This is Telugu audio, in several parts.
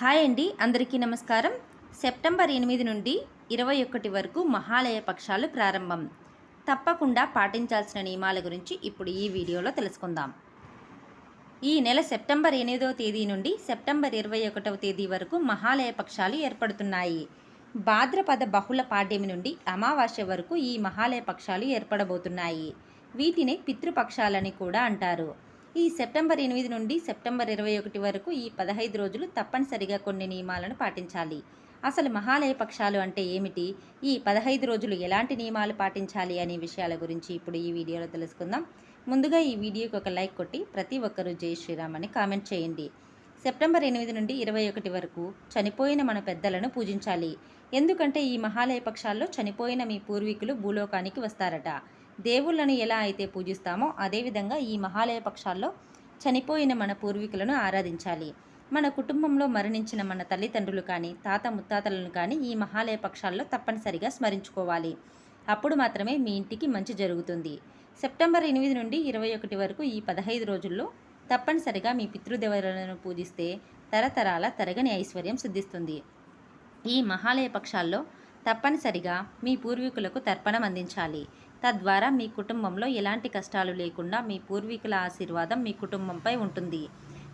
హాయ్ అండి అందరికీ నమస్కారం. సెప్టెంబర్ ఎనిమిది నుండి ఇరవై ఒకటి వరకు మహాలయ పక్షాలు ప్రారంభం. తప్పకుండా పాటించాల్సిన నియమాల గురించి ఇప్పుడు ఈ వీడియోలో తెలుసుకుందాం. ఈ నెల సెప్టెంబర్ ఎనిమిదవ తేదీ నుండి సెప్టెంబర్ ఇరవై ఒకటవ తేదీ వరకు మహాలయ పక్షాలు ఏర్పడుతున్నాయి. భాద్రపద బహుళ పాడ్యమి నుండి అమావాస్య వరకు ఈ మహాలయ పక్షాలు ఏర్పడబోతున్నాయి. వీటిని పితృపక్షాలని కూడా అంటారు. ఈ సెప్టెంబర్ ఎనిమిది నుండి సెప్టెంబర్ ఇరవై ఒకటి వరకు ఈ పదహైదు రోజులు తప్పనిసరిగా కొన్ని నియమాలను పాటించాలి. అసలు మహాలయ పక్షాలు అంటే ఏమిటి? ఈ పదహైదు రోజులు ఎలాంటి నియమాలు పాటించాలి అనే విషయాల గురించి ఇప్పుడు ఈ వీడియోలో తెలుసుకుందాం. ముందుగా ఈ వీడియోకి ఒక లైక్ కొట్టి ప్రతి ఒక్కరూ జై శ్రీరామ్ అని కామెంట్ చేయండి. సెప్టెంబర్ ఎనిమిది నుండి ఇరవై ఒకటి వరకు చనిపోయిన మన పెద్దలను పూజించాలి. ఎందుకంటే ఈ మహాలయ పక్షాల్లో చనిపోయిన మీ పూర్వీకులు భూలోకానికి వస్తారట. దేవుళ్ళను ఎలా అయితే పూజిస్తామో అదేవిధంగా ఈ మహాలయ పక్షాల్లో చనిపోయిన మన పూర్వీకులను ఆరాధించాలి. మన కుటుంబంలో మరణించిన మన తల్లిదండ్రులు కానీ తాత ముత్తాతలను కానీ ఈ మహాలయ పక్షాల్లో తప్పనిసరిగా స్మరించుకోవాలి. అప్పుడు మాత్రమే మీ ఇంటికి మంచి జరుగుతుంది. సెప్టెంబర్ ఎనిమిది నుండి ఇరవై ఒకటి వరకు ఈ పదహైదు రోజుల్లో తప్పనిసరిగా మీ పితృదేవతలను పూజిస్తే తరతరాల తరగని ఐశ్వర్యం సిద్ధిస్తుంది. ఈ మహాలయ పక్షాల్లో తప్పనిసరిగా మీ పూర్వీకులకు తర్పణం అందించాలి. తద్వారా మీ కుటుంబంలో ఎలాంటి కష్టాలు లేకుండా మీ పూర్వీకుల ఆశీర్వాదం మీ కుటుంబంపై ఉంటుంది.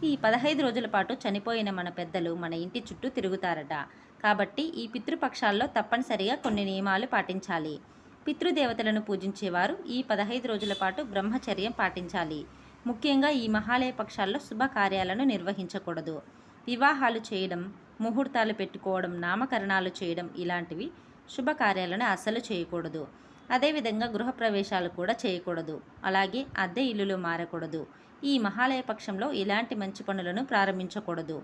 ఈ పదహైదు రోజుల పాటు చనిపోయిన మన పెద్దలు మన ఇంటి చుట్టూ తిరుగుతారట. కాబట్టి ఈ పితృపక్షాల్లో తప్పనిసరిగా కొన్ని నియమాలు పాటించాలి. పితృదేవతలను పూజించేవారు ఈ పదహైదు రోజుల పాటు బ్రహ్మచర్యం పాటించాలి. ముఖ్యంగా ఈ మహాలయ పక్షాల్లో శుభకార్యాలను నిర్వహించకూడదు. వివాహాలు చేయడం ముహూర్తాలు పెట్టుకోవడం నామకరణాలు చేయడం ఇలాంటివి శుభకార్యాలను అస్సలు చేయకూడదు. అదేవిధంగా గృహప్రవేశాలు కూడా చేయకూడదు. అలాగే అద్దె ఇల్లులు మారకూడదు. ఈ మహాలయ పక్షంలో ఇలాంటి మంచి పనులను ప్రారంభించకూడదు.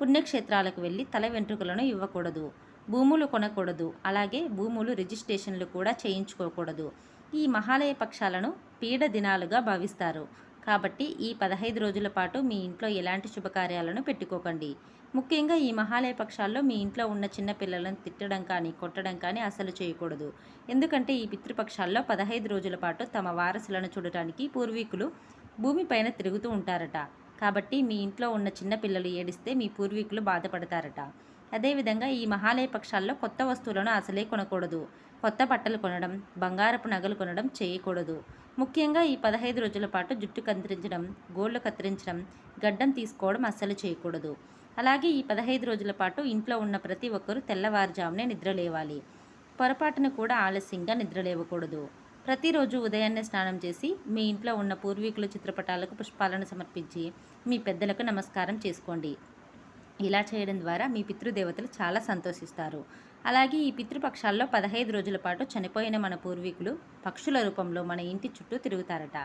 పుణ్యక్షేత్రాలకు వెళ్ళి తల వెంట్రుకలను ఇవ్వకూడదు. భూములు కొనకూడదు. అలాగే భూములు రిజిస్ట్రేషన్లు కూడా చేయించుకోకూడదు. ఈ మహాలయ పక్షాలను పీడ దినాలుగా భావిస్తారు. కాబట్టి ఈ పదహైదు రోజుల పాటు మీ ఇంట్లో ఎలాంటి శుభకార్యాలను పెట్టుకోకండి. ముఖ్యంగా ఈ మహాలయ పక్షాల్లో మీ ఇంట్లో ఉన్న చిన్న పిల్లలను తిట్టడం కానీ కొట్టడం కానీ అసలు చేయకూడదు. ఎందుకంటే ఈ పితృపక్షాల్లో పదహైదు రోజుల పాటు తమ వారసులను చూడటానికి పూర్వీకులు భూమిపైన తిరుగుతూ ఉంటారట. కాబట్టి మీ ఇంట్లో ఉన్న చిన్నపిల్లలు ఏడిస్తే మీ పూర్వీకులు బాధపడతారట. అదేవిధంగా ఈ మహాలయ పక్షాల్లో కొత్త వస్తువులను అసలే కొనకూడదు. కొత్త బట్టలు కొనడం బంగారపు నగలు కొనడం చేయకూడదు. ముఖ్యంగా ఈ పదహైదు రోజుల పాటు జుట్టు కత్తిరించడం గోళ్ళు కత్తిరించడం గడ్డం తీసుకోవడం అస్సలు చేయకూడదు. అలాగే ఈ పదహైదు రోజుల పాటు ఇంట్లో ఉన్న ప్రతి ఒక్కరూ తెల్లవారుజామునే నిద్రలేవాలి. పొరపాటును కూడా ఆలస్యంగా నిద్రలేవకూడదు. ప్రతిరోజు ఉదయాన్నే స్నానం చేసి మీ ఇంట్లో ఉన్న పూర్వీకుల చిత్రపటాలకు పుష్పాలను సమర్పించి మీ పెద్దలకు నమస్కారం చేసుకోండి. ఇలా చేయడం ద్వారా మీ పితృదేవతలు చాలా సంతోషిస్తారు. అలాగే ఈ పితృపక్షాల్లో పదహైదు రోజుల పాటు చనిపోయిన మన పూర్వీకులు పక్షుల రూపంలో మన ఇంటి చుట్టూ తిరుగుతారట.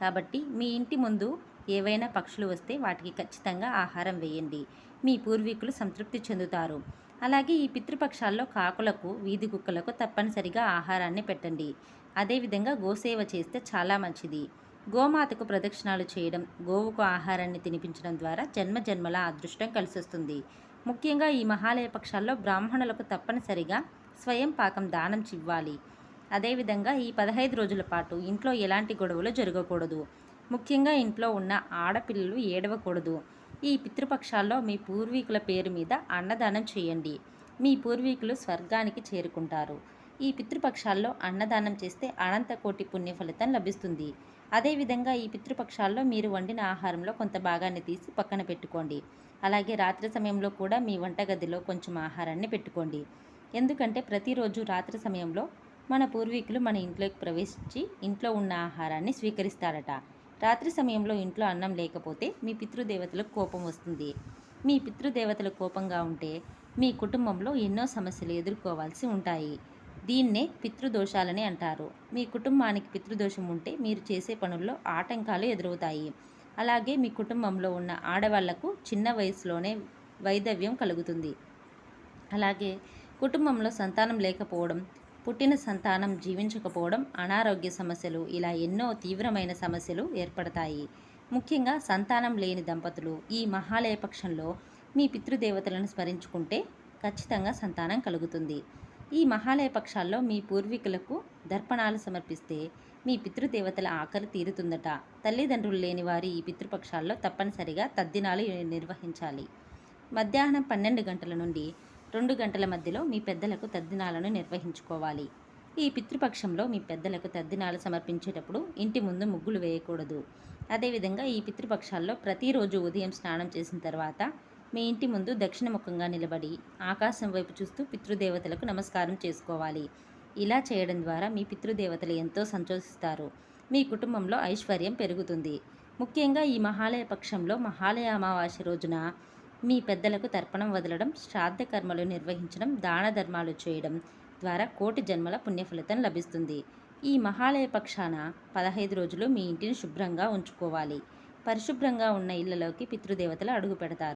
కాబట్టి మీ ఇంటి ముందు ఏవైనా పక్షులు వస్తే వాటికి ఖచ్చితంగా ఆహారం వేయండి. మీ పూర్వీకులు సంతృప్తి చెందుతారు. అలాగే ఈ పితృపక్షాల్లో కాకులకు వీధి కుక్కలకు తప్పనిసరిగా ఆహారాన్ని పెట్టండి. అదేవిధంగా గోసేవ చేస్తే చాలా మంచిది. గోమాతకు ప్రదక్షిణాలు చేయడం గోవుకు ఆహారాన్ని తినిపించడం ద్వారా జన్మ జన్మల అదృష్టం కలిసొస్తుంది. ముఖ్యంగా ఈ మహాలయ పక్షాల్లో బ్రాహ్మణులకు తప్పనిసరిగా స్వయం పాకం దానం చివ్వాలి. అదేవిధంగా ఈ పదహైదు రోజుల పాటు ఇంట్లో ఎలాంటి గొడవలు జరగకూడదు. ముఖ్యంగా ఇంట్లో ఉన్న ఆడపిల్లలు ఏడవకూడదు. ఈ పితృపక్షాల్లో మీ పూర్వీకుల పేరు మీద అన్నదానం చేయండి. మీ పూర్వీకులు స్వర్గానికి చేరుకుంటారు. ఈ పితృపక్షాల్లో అన్నదానం చేస్తే అనంత కోటి పుణ్య ఫలితం లభిస్తుంది. అదేవిధంగా ఈ పితృపక్షాల్లో మీరు వండిన ఆహారంలో కొంత భాగాన్ని తీసి పక్కన పెట్టుకోండి. అలాగే రాత్రి సమయంలో కూడా మీ వంటగదిలో కొంచెం ఆహారాన్ని పెట్టుకోండి. ఎందుకంటే ప్రతిరోజు రాత్రి సమయంలో మన పూర్వీకులు మన ఇంట్లోకి ప్రవేశించి ఇంట్లో ఉన్న ఆహారాన్ని స్వీకరిస్తారట. రాత్రి సమయంలో ఇంట్లో అన్నం లేకపోతే మీ పితృదేవతలకు కోపం వస్తుంది. మీ పితృదేవతలు కోపంగా ఉంటే మీ కుటుంబంలో ఎన్నో సమస్యలు ఎదుర్కోవాల్సి ఉంటాయి. దీన్నే పితృదోషాలని అంటారు. మీ కుటుంబానికి పితృదోషం ఉంటే మీరు చేసే పనుల్లో ఆటంకాలు ఎదురవుతాయి. అలాగే మీ కుటుంబంలో ఉన్న ఆడవాళ్ళకు చిన్న వయసులోనే వైదవ్యం కలుగుతుంది. అలాగే కుటుంబంలో సంతానం లేకపోవడం పుట్టిన సంతానం జీవించకపోవడం అనారోగ్య సమస్యలు ఇలా ఎన్నో తీవ్రమైన సమస్యలు ఏర్పడతాయి. ముఖ్యంగా సంతానం లేని దంపతులు ఈ మహాలయ పక్షంలో మీ పితృదేవతలను స్మరించుకుంటే ఖచ్చితంగా సంతానం కలుగుతుంది. ఈ మహాలయ పక్షాల్లో మీ పూర్వీకులకు దర్పణాలు సమర్పిస్తే మీ పితృదేవతల ఆకలి తీరుతుందట. తల్లిదండ్రులు లేని వారి ఈ పితృపక్షాల్లో తప్పనిసరిగా తద్దినాలు నిర్వహించాలి. మధ్యాహ్నం పన్నెండు గంటల నుండి రెండు గంటల మధ్యలో మీ పెద్దలకు తద్దినాలను నిర్వహించుకోవాలి. ఈ పితృపక్షంలో మీ పెద్దలకు తద్దినాలు సమర్పించేటప్పుడు ఇంటి ముందు ముగ్గులు వేయకూడదు. అదేవిధంగా ఈ పితృపక్షాల్లో ప్రతిరోజు ఉదయం స్నానం చేసిన తర్వాత మీ ఇంటి ముందు దక్షిణముఖంగా నిలబడి ఆకాశం వైపు చూస్తూ పితృదేవతలకు నమస్కారం చేసుకోవాలి. ఇలా చేయడం ద్వారా మీ పితృదేవతలు ఎంతో సంతోషిస్తారు. మీ కుటుంబంలో ఐశ్వర్యం పెరుగుతుంది. ముఖ్యంగా ఈ మహాలయ పక్షంలో మహాలయ అమావాస్య రోజున మీ పెద్దలకు తర్పణం వదలడం శ్రాద్ధ కర్మలు నిర్వహించడం దాన ధర్మాలు చేయడం ద్వారా కోటి జన్మల పుణ్యఫలితం లభిస్తుంది. ఈ మహాలయ పక్షాన పదహైదు రోజులు మీ ఇంటిని శుభ్రంగా ఉంచుకోవాలి. పరిశుభ్రంగా ఉన్న ఇళ్ళలోకి పితృదేవతలు అడుగు పెడతారు.